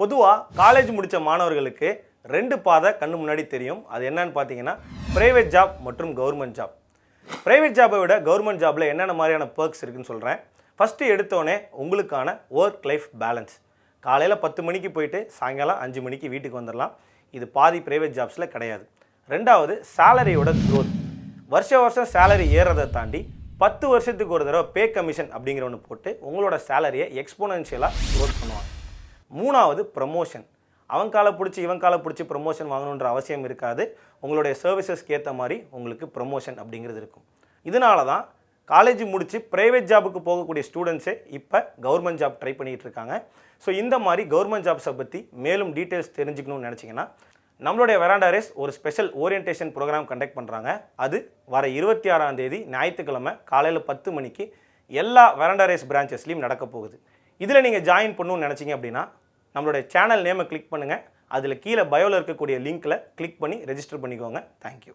பொதுவாக காலேஜ் முடித்த மாணவர்களுக்கு ரெண்டு பாதை கண்ணு முன்னாடி தெரியும். அது என்னன்னு பார்த்தீங்கன்னா ப்ரைவேட் ஜாப் மற்றும் கவர்மெண்ட் ஜாப் ப்ரைவேட் ஜாப்பை விட கவர்மெண்ட் ஜாப்பில் என்னென்ன மாதிரியான பர்க்ஸ் இருக்குன்னு சொல்கிறேன் ஃபஸ்ட்டு எடுத்தோடனே உங்களுக்கான ஒர்க் லைஃப் பேலன்ஸ் காலையில் பத்து மணிக்கு போயிட்டு சாயங்காலம் அஞ்சு மணிக்கு வீட்டுக்கு வந்துடலாம் இது பாதி ப்ரைவேட் ஜாப்ஸில் கிடையாது. ரெண்டாவது சேலரியோட க்ரோத் வருஷ வருஷம் சேலரி ஏறதை தாண்டி பத்து வருஷத்துக்கு ஒரு தடவை பே கமிஷன் அப்படிங்கிற ஒன்று போட்டு உங்களோட சேலரியை எக்ஸ்போனன்ஷியலாக க்ரோத் பண்ணுவாங்க. மூணாவது ப்ரமோஷன் அவன் காலை பிடிச்சி இவன் காலை பிடிச்சி ப்ரமோஷன் வாங்கணுன்ற அவசியம் இருக்காது. உங்களுடைய சர்வீசஸ்க்கு ஏற்ற மாதிரி உங்களுக்கு ப்ரமோஷன் அப்படிங்கிறது இருக்கும். இதனால தான் காலேஜ் முடித்து ப்ரைவேட் ஜாபுக்கு போகக்கூடிய ஸ்டூடெண்ட்ஸே இப்போ கவர்மெண்ட் ஜாப் ட்ரை பண்ணிகிட்டு இருக்காங்க. ஸோ இந்த மாதிரி கவர்மெண்ட் ஜாப்ஸை பற்றி மேலும் டீட்டெயில்ஸ் தெரிஞ்சுக்கணும்னு நினச்சிங்கன்னா நம்மளுடைய வெராண்டா ரேஸ் ஒரு ஸ்பெஷல் ஓரியன்டேஷன் ப்ரோக்ராம் கண்டக்ட் பண்ணுறாங்க அது வர இருபத்தி ஆறாம் தேதி ஞாயிற்றுக்கிழமை காலையில் பத்து மணிக்கு எல்லா வெராண்டா ரேஸ் பிரான்ச்சஸ்லையும் நடக்க போகுது. இதில் நீங்கள் ஜாயின் பண்ணணும்னு நினச்சிங்க அப்படின்னா நம்மளுடைய சேனல் நேமை கிளிக் பண்ணுங்கள் அதில் கீழே பயோவில் இருக்கக்கூடிய லிங்க்கில் கிளிக் பண்ணி ரெஜிஸ்டர் பண்ணிக்கோங்க. தேங்க்யூ